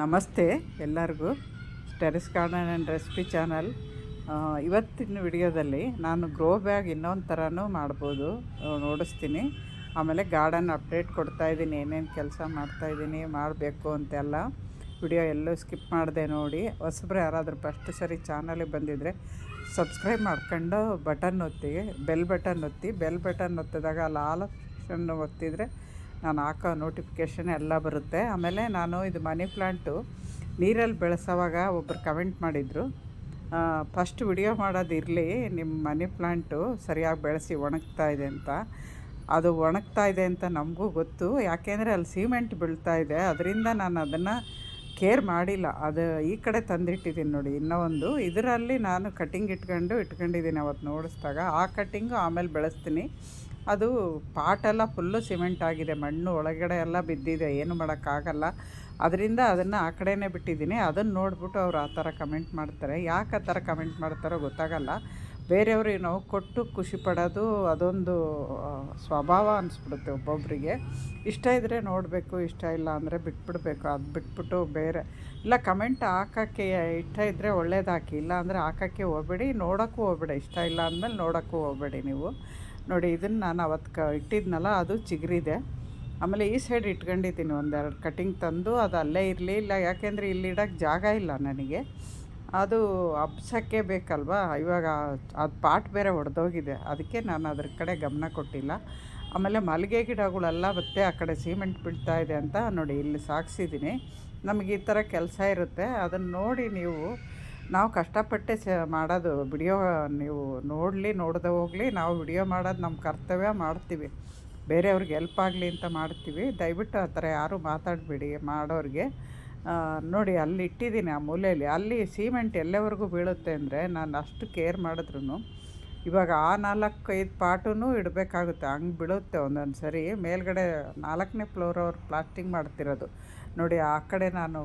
ನಮಸ್ತೆ ಎಲ್ಲರಿಗೂ. Terrace garden and recipe channel ಇವತ್ತಿನ ವಿಡಿಯೋದಲ್ಲಿ ನಾನು ಗ್ರೋ ಬ್ಯಾಗ್ ಇನ್ನೊಂದು ಥರನೂ ಮಾಡ್ಬೋದು ನೋಡಿಸ್ತೀನಿ. ಆಮೇಲೆ ಗಾರ್ಡನ್ ಅಪ್ಡೇಟ್ ಕೊಡ್ತಾ ಇದ್ದೀನಿ, ಏನೇನು ಕೆಲಸ ಮಾಡ್ತಾಯಿದ್ದೀನಿ ಮಾಡಬೇಕು ಅಂತೆಲ್ಲ. ವಿಡಿಯೋ ಎಲ್ಲೂ ಸ್ಕಿಪ್ ಮಾಡಿದೆ ನೋಡಿ. ಹೊಸಬ್ರು ಯಾರಾದರೂ ಫಸ್ಟ್ ಸರಿ ಚಾನಲಿಗೆ ಬಂದಿದ್ದರೆ ಸಬ್ಸ್ಕ್ರೈಬ್ ಮಾಡ್ಕೊಂಡು ಬಟನ್ ಒತ್ತಿ ಬೆಲ್ ಬಟನ್ ಒತ್ತಿ. ಬೆಲ್ ಬಟನ್ ಒತ್ತಿದಾಗ ಅಲ್ಲಿ ಆಲ್ ಆಪ್ಷನ್ ಒತ್ತಿದರೆ ನಾನು ಹಾಕೋ ನೋಟಿಫಿಕೇಷನ್ ಎಲ್ಲ ಬರುತ್ತೆ. ಆಮೇಲೆ ನಾನು ಇದು ಮನಿ ಪ್ಲ್ಯಾಂಟು ನೀರಲ್ಲಿ ಬೆಳೆಸೋವಾಗ ಒಬ್ಬರು ಕಮೆಂಟ್ ಮಾಡಿದರು ಫಸ್ಟ್ ವಿಡಿಯೋ ಮಾಡೋದಿರಲಿ ನಿಮ್ಮ ಮನಿ ಪ್ಲ್ಯಾಂಟು ಸರಿಯಾಗಿ ಬೆಳೆಸಿ ಒಣಗ್ತಾ ಇದೆ ಅಂತ. ಅದು ಒಣಗ್ತಾ ಇದೆ ಅಂತ ನಮಗೂ ಗೊತ್ತು. ಯಾಕೆಂದರೆ ಅಲ್ಲಿ ಸಿಮೆಂಟ್ ಬೀಳ್ತಾ ಇದೆ. ಅದರಿಂದ ನಾನು ಅದನ್ನು ಕೇರ್ ಮಾಡಿಲ್ಲ. ಅದು ಈ ಕಡೆ ತಂದಿಟ್ಟಿದ್ದೀನಿ ನೋಡಿ, ಇನ್ನೂ ಒಂದು. ಇದರಲ್ಲಿ ನಾನು ಕಟ್ಟಿಂಗ್ ಇಟ್ಕೊಂಡು ಇಟ್ಕೊಂಡಿದ್ದೀನಿ ಅವತ್ತು ನೋಡಿಸ್ದಾಗ. ಆ ಕಟ್ಟಿಂಗು ಆಮೇಲೆ ಬೆಳೆಸ್ತೀನಿ. ಅದು ಪಾಟೆಲ್ಲ ಫುಲ್ಲು ಸಿಮೆಂಟ್ ಆಗಿದೆ, ಮಣ್ಣು ಒಳಗಡೆ ಎಲ್ಲ ಬಿದ್ದಿದೆ, ಏನು ಮಾಡೋಕ್ಕಾಗಲ್ಲ. ಅದರಿಂದ ಅದನ್ನು ಆ ಕಡೆನೇ ಬಿಟ್ಟಿದ್ದೀನಿ. ಅದನ್ನು ನೋಡ್ಬಿಟ್ಟು ಅವ್ರು ಆ ಥರ ಕಮೆಂಟ್ ಮಾಡ್ತಾರೆ. ಯಾಕೆ ಆ ಥರ ಕಮೆಂಟ್ ಮಾಡ್ತಾರೋ ಗೊತ್ತಾಗಲ್ಲ. ಬೇರೆಯವ್ರಿಗೆ ನಾವು ಕೊಟ್ಟು ಖುಷಿ ಪಡೋದು ಅದೊಂದು ಸ್ವಭಾವ ಅನಿಸ್ಬಿಡುತ್ತೆ ಒಬ್ಬೊಬ್ಬರಿಗೆ ಇಷ್ಟ ಇದ್ದರೆ ನೋಡಬೇಕು, ಇಷ್ಟ ಇಲ್ಲ ಅಂದರೆ ಬಿಟ್ಬಿಡ್ಬೇಕು. ಅದು ಬಿಟ್ಬಿಟ್ಟು ಬೇರೆ, ಇಲ್ಲ ಕಮೆಂಟ್ ಹಾಕೋಕ್ಕೆ ಇಷ್ಟ ಇದ್ದರೆ ಒಳ್ಳೇದು ಹಾಕಿ ಇಲ್ಲ ಅಂದರೆ ಹಾಕೋಕ್ಕೆ ಹೋಗ್ಬೇಡಿ, ನೋಡೋಕ್ಕೂ ಹೋಗ್ಬೇಡಿ. ಇಷ್ಟ ಇಲ್ಲ ಅಂದಮೇಲೆ ನೋಡೋಕ್ಕೂ ಹೋಗ್ಬೇಡಿ ನೀವು. ನೋಡಿ, ಇದನ್ನು ನಾನು ಅವತ್ತು ಕ ಇಟ್ಟಿದ್ನಲ್ಲ, ಅದು ಚಿಗುರಿದೆ. ಆಮೇಲೆ ಈ ಸೈಡ್ ಇಟ್ಕೊಂಡಿದ್ದೀನಿ ಒಂದೆರಡು ಕಟಿಂಗ್ ತಂದು, ಅದು ಅಲ್ಲೇ ಇರಲಿ, ಇಲ್ಲ ಯಾಕೆಂದರೆ ಇಲ್ಲಿ ಇಡೋಕ್ಕೆ ಜಾಗ ಇಲ್ಲ ನನಗೆ. ಅದು ಹಬ್ಸೋಕ್ಕೆ ಬೇಕಲ್ವಾ? ಇವಾಗ ಅದು ಪಾಟ್ ಬೇರೆ ಒಡೆದೋಗಿದೆ. ಅದಕ್ಕೆ ನಾನು ಅದ್ರ ಕಡೆ ಗಮನ ಕೊಟ್ಟಿಲ್ಲ. ಆಮೇಲೆ ಮಲ್ಲಿಗೆ ಗಿಡಗಳೆಲ್ಲ ಮತ್ತೆ ಆ ಕಡೆ ಸಿಮೆಂಟ್ ಬಿಡ್ತಾ ಇದೆ ಅಂತ ನೋಡಿ, ಇಲ್ಲಿ ಸಾಕ್ಸಿದ್ದೀನಿ. ನಮಗೆ ಈ ಥರ ಕೆಲಸ ಇರುತ್ತೆ. ಅದನ್ನು ನೋಡಿ ನೀವು ನಾವು ಕಷ್ಟಪಟ್ಟೆ ಸ ಮಾಡೋದು, ವಿಡಿಯೋ ನೀವು ನೋಡಲಿ, ನೋಡದೆ ಹೋಗಲಿ, ನಾವು ವಿಡಿಯೋ ಮಾಡೋದು ನಮ್ಮ ಕರ್ತವ್ಯ, ಮಾಡ್ತೀವಿ. ಬೇರೆಯವ್ರಿಗೆ ಹೆಲ್ಪ್ ಆಗಲಿ ಅಂತ ಮಾಡ್ತೀವಿ. ದಯವಿಟ್ಟು ಆ ಥರ ಯಾರೂ ಮಾತಾಡಬೇಡಿ ಮಾಡೋರಿಗೆ. ನೋಡಿ ಅಲ್ಲಿ ಇಟ್ಟಿದ್ದೀನಿ ಆ ಮೂಲೆಯಲ್ಲಿ. ಅಲ್ಲಿ ಸಿಮೆಂಟ್ ಎಲ್ಲವರೆಗೂ ಬೀಳುತ್ತೆ ಅಂದರೆ ನಾನು ಅಷ್ಟು ಕೇರ್ ಮಾಡಿದ್ರು ಇವಾಗ ಆ ನಾಲ್ಕೈದು ಪಾಟೂ ಇಡಬೇಕಾಗುತ್ತೆ. ಹಂಗೆ ಬೀಳುತ್ತೆ ಒಂದೊಂದು ಸರಿ. ಮೇಲ್ಗಡೆ ನಾಲ್ಕನೇ ಫ್ಲೋರ್ ಅವ್ರು ಪ್ಲಾಸ್ಟಿಂಗ್ ಮಾಡ್ತಿರೋದು. ನೋಡಿ ಆ ಕಡೆ ನಾನು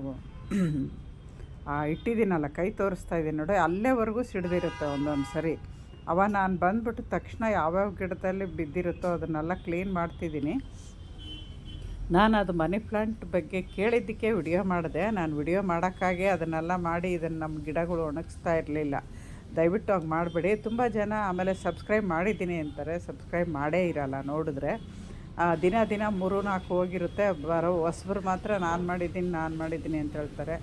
ಇಟ್ಟಿದ್ದೀನಲ್ಲ, ಕೈ ತೋರಿಸ್ತಾ ಇದ್ದೀನಿ ನೋಡಿ, ಅಲ್ಲೇವರೆಗೂ ಸಿಡ್ದಿರುತ್ತೆ ಒಂದೊಂದು ಸರಿ. ಅವ ನಾನು ಬಂದ್ಬಿಟ್ಟು ತಕ್ಷಣ ಯಾವ್ಯಾವ ಗಿಡದಲ್ಲಿ ಬಿದ್ದಿರುತ್ತೋ ಅದನ್ನೆಲ್ಲ ಕ್ಲೀನ್ ಮಾಡ್ತಿದ್ದೀನಿ. ನಾನು ಅದು ಮನಿ ಪ್ಲಾಂಟ್ ಬಗ್ಗೆ ಕೇಳಿದ್ದಕ್ಕೆ ವಿಡಿಯೋ ಮಾಡಿದೆ, ನಾನು ವಿಡಿಯೋ ಮಾಡೋಕ್ಕಾಗೆ ಅದನ್ನೆಲ್ಲ ಮಾಡಿ ಇದನ್ನು ನಮ್ಮ ಗಿಡಗಳು ಒಣಗಿಸ್ತಾ ಇರಲಿಲ್ಲ. ದಯವಿಟ್ಟು ಹಂಗೆ ಮಾಡಬೇಡಿ. ತುಂಬ ಜನ ಆಮೇಲೆ ಸಬ್ಸ್ಕ್ರೈಬ್ ಮಾಡಿದ್ದೀನಿ ಅಂತಾರೆ ಸಬ್ಸ್ಕ್ರೈಬ್ ಮಾಡೇ ಇರಲ್ಲ ನೋಡಿದ್ರೆ. ದಿನ ದಿನ ಮೂರು ನಾಲ್ಕು ಹೋಗಿರುತ್ತೆ, ಬರೋ ಹೊಸಬ್ರು ಮಾತ್ರ ನಾನು ಮಾಡಿದ್ದೀನಿ ನಾನು ಮಾಡಿದ್ದೀನಿ ಅಂತ ಹೇಳ್ತಾರೆ.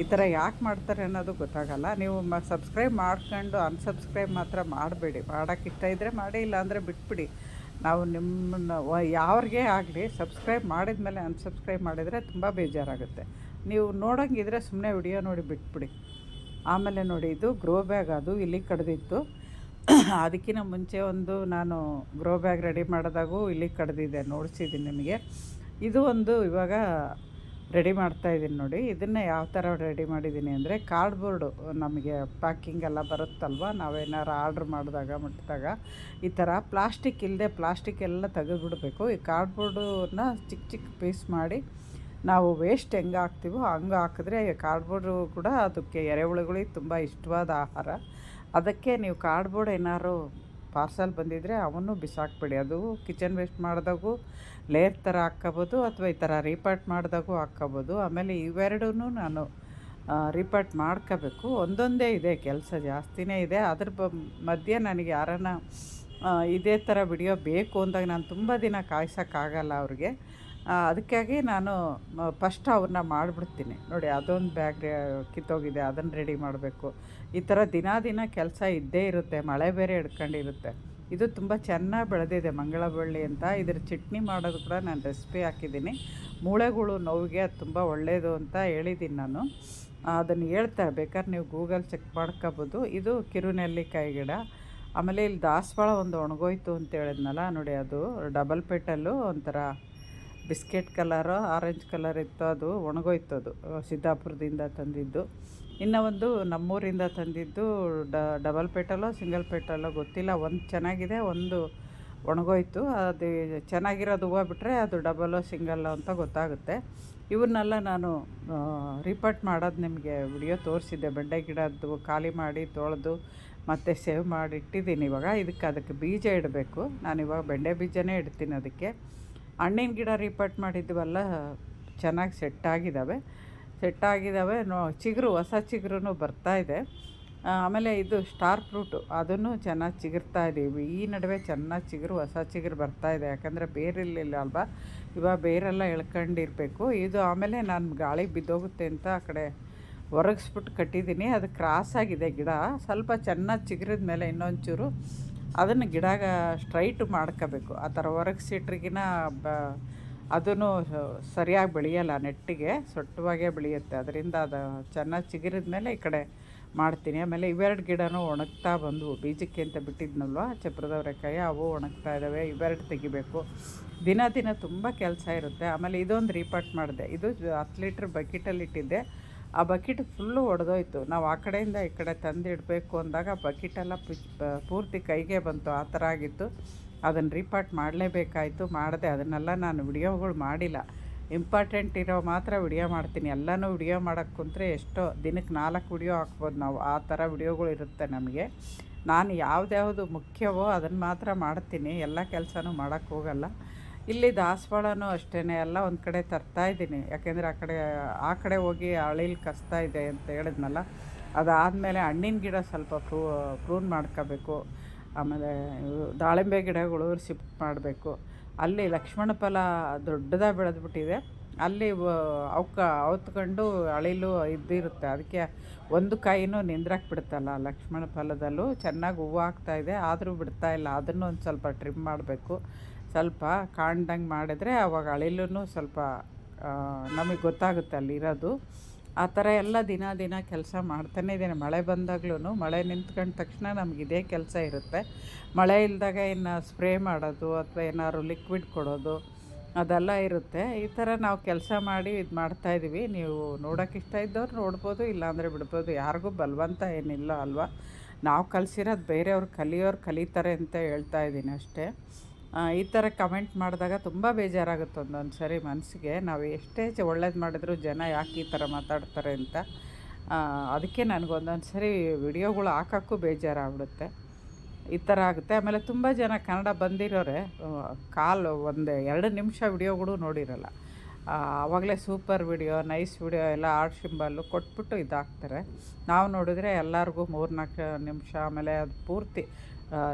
ಈ ಥರ ಯಾಕೆ ಮಾಡ್ತಾರೆ ಅನ್ನೋದು ಗೊತ್ತಾಗಲ್ಲ. ನೀವು ಮ ಸಬ್ಸ್ಕ್ರೈಬ್ ಮಾಡ್ಕೊಂಡು ಅನ್ಸಬ್ಸ್ಕ್ರೈಬ್ ಮಾತ್ರ ಮಾಡಬೇಡಿ. ಮಾಡೋಕ್ಕೆ ಇಷ್ಟ ಇದ್ದರೆ ಮಾಡಿ, ಇಲ್ಲಾಂದರೆ ಬಿಟ್ಬಿಡಿ. ನಾವು ನಿಮ್ಮನ್ನ ಯಾವ್ರಿಗೆ ಆಗಲಿ ಸಬ್ಸ್ಕ್ರೈಬ್ ಮಾಡಿದ ಮೇಲೆ ಅನ್ಸಬ್ಸ್ಕ್ರೈಬ್ ಮಾಡಿದರೆ ತುಂಬ ಬೇಜಾರಾಗುತ್ತೆ. ನೀವು ನೋಡೋಂಗಿದ್ರೆ ಸುಮ್ಮನೆ ವಿಡಿಯೋ ನೋಡಿ ಬಿಟ್ಬಿಡಿ. ಆಮೇಲೆ ನೋಡಿ, ಇದು ಗ್ರೋ ಬ್ಯಾಗ್ ಅದು ಇಲ್ಲಿ ಕಡ್ದಿತ್ತು ಅದಕ್ಕಿಂತ ಮುಂಚೆ ಒಂದು ನಾನು ಗ್ರೋ ಬ್ಯಾಗ್ ರೆಡಿ ಮಾಡಿದಾಗೂ ಇಲ್ಲಿ ಕಡ್ದಿದೆ ನೋಡಿಸಿದ್ದೀನಿ ನಿಮಗೆ. ಇದು ಒಂದು ಇವಾಗ ರೆಡಿ ಮಾಡ್ತಾ ಇದ್ದೀನಿ ನೋಡಿ. ಇದನ್ನು ಯಾವ ಥರ ರೆಡಿ ಮಾಡಿದ್ದೀನಿ ಅಂದರೆ ಕಾರ್ಡ್ಬೋರ್ಡು ನಮಗೆ ಪ್ಯಾಕಿಂಗ್ ಎಲ್ಲ ಬರುತ್ತಲ್ವ? ನಾವೇನಾರು ಆರ್ಡ್ರ್ ಮಾಡಿದಾಗ, ಮುಟ್ಟಿದಾಗ ಈ ಥರ ಪ್ಲಾಸ್ಟಿಕ್ ಇಲ್ಲದೆ ಪ್ಲಾಸ್ಟಿಕ್ ಎಲ್ಲ ತೆಗೆದುಬಿಡಬೇಕು. ಈ ಕಾರ್ಡ್ಬೋರ್ಡನ್ನ ಚಿಕ್ಕ ಚಿಕ್ಕ ಪೀಸ್ ಮಾಡಿ ನಾವು ವೇಸ್ಟ್ ಹೆಂಗೆ ಹಾಕ್ತೀವೋ ಹಂಗೆ ಹಾಕಿದ್ರೆ ಕಾರ್ಡ್ಬೋರ್ಡು ಕೂಡ ಅದಕ್ಕೆ ಎರೆಹುಳುಗಳಿಗೆ ತುಂಬ ಇಷ್ಟವಾದ ಆಹಾರ. ಅದಕ್ಕೆ ನೀವು ಕಾರ್ಡ್ಬೋರ್ಡ್ ಏನಾದ್ರು ಪಾರ್ಸಲ್ ಬಂದಿದ್ದರೆ ಅವನ್ನು ಬಿಸಾಕ್ಬೇಡಿ. ಅದು ಕಿಚನ್ ವೇಸ್ಟ್ ಮಾಡಿದಾಗೂ ಲೇಯರ್ ಥರ ಹಾಕ್ಕೋಬೋದು ಅಥವಾ ಈ ಥರ ರೀಪಾರ್ಟ್ ಮಾಡಿದಾಗೂ ಹಾಕ್ಕೋಬೋದು. ಆಮೇಲೆ ಇವೆರಡೂ ನಾನು ರೀಪಾರ್ಟ್ ಮಾಡ್ಕೋಬೇಕು. ಒಂದೊಂದೇ ಇದೆ, ಕೆಲಸ ಜಾಸ್ತಿನೇ ಇದೆ. ಅದ್ರ ಬ, ಮಧ್ಯೆ ನನಗೆ ಯಾರನ್ನ ಇದೇ ಥರ ವಿಡಿಯೋ ಬೇಕು ಅಂದಾಗ ನಾನು ತುಂಬ ದಿನ ಕಾಯ್ಸೋಕ್ಕಾಗಲ್ಲ ಅವ್ರಿಗೆ. ಅದಕ್ಕಾಗಿ ನಾನು ಫಸ್ಟ್ ಅವ್ರನ್ನ ಮಾಡಿಬಿಡ್ತೀನಿ. ನೋಡಿ, ಅದೊಂದು ಬ್ಯಾಗ್ ಕಿತ್ತೋಗಿದೆ, ಅದನ್ನು ರೆಡಿ ಮಾಡಬೇಕು. ಈ ಥರ ದಿನ ದಿನ ಕೆಲಸ ಇದ್ದೇ ಇರುತ್ತೆ, ಮಳೆ ಬೇರೆ ಹಿಡ್ಕೊಂಡಿರುತ್ತೆ. ಇದು ತುಂಬ ಚೆನ್ನಾಗಿ ಬೆಳೆದಿದೆ ಮಂಗಳ ಬಳ್ಳಿ ಅಂತ. ಇದ್ರ ಚಟ್ನಿ ಮಾಡೋದು ಕೂಡ ನಾನು ರೆಸಿಪಿ ಹಾಕಿದ್ದೀನಿ. ಮೂಳೆಗಳು ನೋವಿಗೆ ಅದು ತುಂಬ ಒಳ್ಳೆಯದು ಅಂತ ಹೇಳಿದ್ದೀನಿ ನಾನು. ಅದನ್ನು ಹೇಳ್ತಾ, ಬೇಕಾದ್ರೆ ನೀವು ಗೂಗಲ್ ಚೆಕ್ ಮಾಡ್ಕೋಬೋದು. ಇದು ಕಿರುನೆಲ್ಲಿಕಾಯಿ ಗಿಡ. ಆಮೇಲೆ ಇಲ್ಲಿ ದಾಸವಾಳ ಒಂದು ಒಣಗೋಯ್ತು ಅಂತ ಹೇಳಿದ್ನಲ್ಲ, ನೋಡಿ ಅದು ಡಬಲ್ ಪೆಟಲ್ಲು ಒಂಥರ ಬಿಸ್ಕೆಟ್ ಕಲರು ಆರೆಂಜ್ ಕಲರ್ ಇತ್ತು ಅದು ಒಣಗೋಯ್ತು ಅದು ಸಿದ್ದಾಪುರದಿಂದ ತಂದಿದ್ದು. ಇನ್ನು ಒಂದು ನಮ್ಮೂರಿಂದ ತಂದಿದ್ದು ಡಬಲ್ ಪೆಟಲೋ ಸಿಂಗಲ್ ಪೆಟಲೋ ಗೊತ್ತಿಲ್ಲ. ಒಂದು ಚೆನ್ನಾಗಿದೆ, ಒಂದು ಒಣಗೋಯ್ತು. ಅದು ಚೆನ್ನಾಗಿರೋದು ಹೂವು ಬಿಟ್ಟರೆ ಅದು ಡಬಲೋ ಸಿಂಗಲ್ಲೋ ಅಂತ ಗೊತ್ತಾಗುತ್ತೆ. ಇವನ್ನೆಲ್ಲ ನಾನು ರಿಪೋರ್ಟ್ ಮಾಡೋದು ನಿಮಗೆ ವಿಡಿಯೋ ತೋರಿಸಿದ್ದೆ. ಬೆಂಡೆ ಗಿಡದ್ದು, ಖಾಲಿ ಮಾಡಿ ತೊಳೆದು ಮತ್ತು ಸೇವ್ ಮಾಡಿ ಇಟ್ಟಿದ್ದೀನಿ ಇವಾಗ. ಇದಕ್ಕೆ ಅದಕ್ಕೆ ಬೀಜ ಇಡಬೇಕು. ನಾನು ಇವಾಗ ಬೆಂಡೆ ಬೀಜನೇ ಇಡ್ತೀನಿ ಅದಕ್ಕೆ. ಹಣ್ಣಿನ ಗಿಡ ರಿಪೋರ್ಟ್ ಮಾಡಿದ್ವಲ್ಲ, ಚೆನ್ನಾಗಿ ಸೆಟ್ ಆಗಿದ್ದಾವೆ ಸೆಟ್ ಆಗಿದ್ದಾವೆ ನೋ, ಚಿಗುರು, ಹೊಸ ಚಿಗುರು ಬರ್ತಾ ಇದೆ. ಆಮೇಲೆ ಇದು ಸ್ಟಾರ್ ಫ್ರೂಟು ಅದನ್ನು ಚೆನ್ನಾಗಿ ಚಿಗುರ್ತಾ ಇದ್ದೀವಿ ಈ ನಡುವೆ ಚೆನ್ನಾಗಿ ಚಿಗುರು, ಹೊಸ ಚಿಗುರು ಬರ್ತಾ ಇದೆ. ಯಾಕಂದರೆ ಬೇರಿರಲಿಲ್ಲ ಅಲ್ವಾ? ಇವಾಗ ಬೇರೆಲ್ಲ ಎಳ್ಕೊಂಡಿರಬೇಕು. ಇದು ಆಮೇಲೆ ನಾನು ಗಾಳಿ ಬಿದ್ದೋಗುತ್ತೆ ಅಂತ ಆ ಕಡೆ ಒರಗಿಸ್ಬಿಟ್ಟು ಕಟ್ಟಿದ್ದೀನಿ ಅದು ಕ್ರಾಸ್ ಆಗಿದೆ ಗಿಡ. ಸ್ವಲ್ಪ ಚೆನ್ನಾಗಿ ಚಿಗುರಿದ ಮೇಲೆ ಇನ್ನೊಂಚೂರು ಅದನ್ನು ಗಿಡಾಗ ಸ್ಟ್ರೈಟ್ ಮಾಡ್ಕೋಬೇಕು. ಆ ಥರ ಒರಗಿಸಿಟ್ರಿಗಿನ ಬ ಅದೂ ಸರಿಯಾಗಿ ಬೆಳೆಯಲ್ಲ ನೆಟ್ಟಿಗೆ, ಸೊಟ್ಟವಾಗೇ ಬೆಳೆಯುತ್ತೆ. ಅದರಿಂದ ಅದು ಚೆನ್ನಾಗಿ ಚಿಗಿರಿದ ಮೇಲೆ ಈ ಕಡೆ ಮಾಡ್ತೀನಿ. ಆಮೇಲೆ ಇವೆರಡು ಗಿಡನೂ ಒಣಗ್ತಾ ಬಂದವು. ಬೀಜಕ್ಕೆ ಅಂತ ಬಿಟ್ಟಿದ್ನಲ್ವ? ಚಪ್ರದವರೆಕಾಯಿ, ಅವು ಒಣಗ್ತಾ ಇದ್ದಾವೆ ಇವೆರಡು ತೆಗಿಬೇಕು. ದಿನ ದಿನ ತುಂಬ ಕೆಲಸ ಇರುತ್ತೆ. ಆಮೇಲೆ ಇದೊಂದು ರೀಪಾಟ್ ಮಾಡಿದೆ. ಇದು ಹತ್ತು ಲೀಟ್ರ್ ಬಕೆಟಲ್ಲಿ ಇಟ್ಟಿದ್ದೆ ಆ ಬಕೆಟ್ ಫುಲ್ಲು ಒಡೆದೋಯ್ತು. ನಾವು ಆ ಕಡೆಯಿಂದ ಈ ಕಡೆ ತಂದು ಇಡಬೇಕು ಅಂದಾಗ ಬಕೆಟೆಲ್ಲ ಪೂರ್ತಿ ಕೈಗೆ ಬಂತು. ಆ ಥರ ಆಗಿತ್ತು. ಅದನ್ನು ರೀಪಾರ್ಟ್ ಮಾಡಲೇಬೇಕಾಯಿತು. ಮಾಡಿದೆ ಅದನ್ನೆಲ್ಲ ನಾನು ವಿಡಿಯೋಗಳು ಮಾಡಿಲ್ಲ. ಇಂಪಾರ್ಟೆಂಟ್ ಇರೋ ಮಾತ್ರ ವಿಡಿಯೋ ಮಾಡ್ತೀನಿ. ಎಲ್ಲನೂ ವಿಡಿಯೋ ಮಾಡೋಕ್ಕೆ ಕುಂತ್ರೆ ಎಷ್ಟೋ ದಿನಕ್ಕೆ ನಾಲ್ಕು ವಿಡಿಯೋ ಹಾಕ್ಬೋದು ನಾವು. ಆ ಥರ ವಿಡಿಯೋಗಳು ಇರುತ್ತೆ ನಮಗೆ. ನಾನು ಯಾವುದ್ಯಾವುದು ಮುಖ್ಯವೋ ಅದನ್ನು ಮಾತ್ರ ಮಾಡ್ತೀನಿ. ಎಲ್ಲ ಕೆಲಸನೂ ಮಾಡೋಕ್ಕೆ ಹೋಗಲ್ಲ. ಇಲ್ಲಿ ದಾಸವಾಳನೂ ಅಷ್ಟೇ ಎಲ್ಲ ಒಂದು ಕಡೆ ತರ್ತಾ ಇದ್ದೀನಿ. ಯಾಕೆಂದರೆ ಆ ಕಡೆ ಆ ಕಡೆ ಹೋಗಿ ಅಳಿಲ್ ಕಸ್ತಾ ಇದೆ ಅಂತ ಹೇಳಿದ್ನಲ್ಲ, ಅದಾದಮೇಲೆ ಹಣ್ಣಿನ ಗಿಡ ಸ್ವಲ್ಪ ಪ್ರೂ, ಪ್ರೂನ್ ಮಾಡ್ಕೋಬೇಕು. ಆಮೇಲೆ ದಾಳಿಂಬೆ ಗಿಡಗಳು ಶಿಫ್ಟ್ ಮಾಡಬೇಕು. ಅಲ್ಲಿ ಲಕ್ಷ್ಮಣ ಫಲ ದೊಡ್ಡದಾಗಿ ಬೆಳೆದ್ಬಿಟ್ಟಿದೆ. ಅಲ್ಲಿ ಅವಕ್ಕ ಅವತ್ಕೊಂಡು ಅಳಿಲು ಇದ್ದಿರುತ್ತೆ. ಅದಕ್ಕೆ ಒಂದು ಕಾಯಿನೂ ನಿಂದ್ರಕ್ಕೆ ಬಿಡ್ತಲ್ಲ ಲಕ್ಷ್ಮಣ ಫಲದಲ್ಲೂ. ಚೆನ್ನಾಗಿ ಹೂವು ಆಗ್ತಾಯಿದೆ ಆದರೂ ಬಿಡ್ತಾ ಇಲ್ಲ. ಅದನ್ನು ಒಂದು ಸ್ವಲ್ಪ ಟ್ರಿಮ್ ಮಾಡಬೇಕು. ಸ್ವಲ್ಪ ಕಾಣ್ದಂಗೆ ಮಾಡಿದ್ರೆ ಅವಾಗ ಅಳಿಲೂ ಸ್ವಲ್ಪ ನಮಗೆ ಗೊತ್ತಾಗುತ್ತೆ ಅಲ್ಲಿರೋದು. ಆ ಥರ ಎಲ್ಲ ದಿನ ದಿನ ಕೆಲಸ ಮಾಡ್ತಾನೇ ಇದ್ದೀನಿ. ಮಳೆ ಬಂದಾಗ್ಲೂ ಮಳೆ ನಿಂತ್ಕೊಂಡ ತಕ್ಷಣ ನಮ್ಗೆ ಇದೇ ಕೆಲಸ ಇರುತ್ತೆ. ಮಳೆ ಇಲ್ದಾಗ ಇನ್ನು ಸ್ಪ್ರೇ ಮಾಡೋದು ಅಥವಾ ಏನಾದ್ರು ಲಿಕ್ವಿಡ್ ಕೊಡೋದು ಅದೆಲ್ಲ ಇರುತ್ತೆ. ಈ ಥರ ನಾವು ಕೆಲಸ ಮಾಡಿ ಇದು ಮಾಡ್ತಾಯಿದ್ದೀವಿ ನೀವು ನೋಡೋಕೆ ಇಷ್ಟ ಇದ್ದವ್ರು ನೋಡ್ಬೋದು, ಇಲ್ಲಾಂದರೆ ಬಿಡ್ಬೋದು. ಯಾರಿಗೂ ಬಲವಂತ ಏನಿಲ್ಲ ಅಲ್ವಾ? ನಾವು ಕಲಿಸಿರೋದು ಬೇರೆಯವ್ರು ಕಲಿಯೋರು ಕಲಿತಾರೆ ಅಂತ ಹೇಳ್ತಾ ಇದ್ದೀನಿ ಅಷ್ಟೇ. ಈ ಥರ ಕಮೆಂಟ್ ಮಾಡಿದಾಗ ತುಂಬ ಬೇಜಾರಾಗುತ್ತೆ ಒಂದೊಂದು ಸರಿ ಮನಸ್ಸಿಗೆ. ನಾವು ಎಷ್ಟೇ ಒಳ್ಳೇದು ಮಾಡಿದ್ರು ಜನ ಯಾಕೆ ಈ ಥರ ಮಾತಾಡ್ತಾರೆ ಅಂತ. ಅದಕ್ಕೆ ನನಗೊಂದೊಂದು ಸರಿ ವಿಡಿಯೋಗಳು ಹಾಕೋಕ್ಕೂ ಬೇಜಾರಾಗ್ಬಿಡುತ್ತೆ. ಈ ಥರ ಆಗುತ್ತೆ. ಆಮೇಲೆ ತುಂಬ ಜನ ಕನ್ನಡ ಬಂದಿರೋರೆ ಕಾಲು ಒಂದು ಎರಡು ನಿಮಿಷ ವಿಡಿಯೋಗಳು ನೋಡಿರಲ್ಲ. ಆವಾಗಲೇ ಸೂಪರ್ ವಿಡಿಯೋ, ನೈಸ್ ವಿಡಿಯೋ ಎಲ್ಲ ಆರ್ಟ್ ಸಿಂಬಲ್ಲು ಕೊಟ್ಬಿಟ್ಟು ಇದಾಗ್ತಾರೆ. ನಾವು ನೋಡಿದ್ರೆ ಎಲ್ಲರಿಗೂ ಮೂರು ನಾಲ್ಕು ನಿಮಿಷ, ಆಮೇಲೆ ಅದು ಪೂರ್ತಿ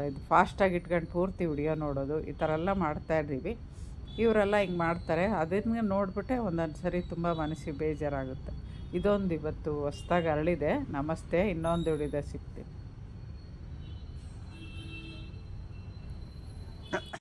ಇದು ಫಾಸ್ಟಾಗಿ ಇಟ್ಕೊಂಡು ಪೂರ್ತಿ ವಿಡಿಯೋ ನೋಡೋದು, ಈ ಥರ ಎಲ್ಲ ಮಾಡ್ತಾ ಇದ್ದೀವಿ. ಇವರೆಲ್ಲ ಹಿಂಗೆ ಮಾಡ್ತಾರೆ. ಅದನ್ನ ನೋಡಿಬಿಟ್ಟೆ ಒಂದೊಂದು ಸರಿ ತುಂಬ ಮನಸ್ಸಿಗೆ ಬೇಜಾರಾಗುತ್ತೆ. ಇದೊಂದು ಇವತ್ತು ಹೊಸ್ದಾಗಿ ಅರಳಿದೆ. ನಮಸ್ತೆ. ಇನ್ನೊಂದು ಉಳಿದೆ ಸಿಗ್ತೀನಿ.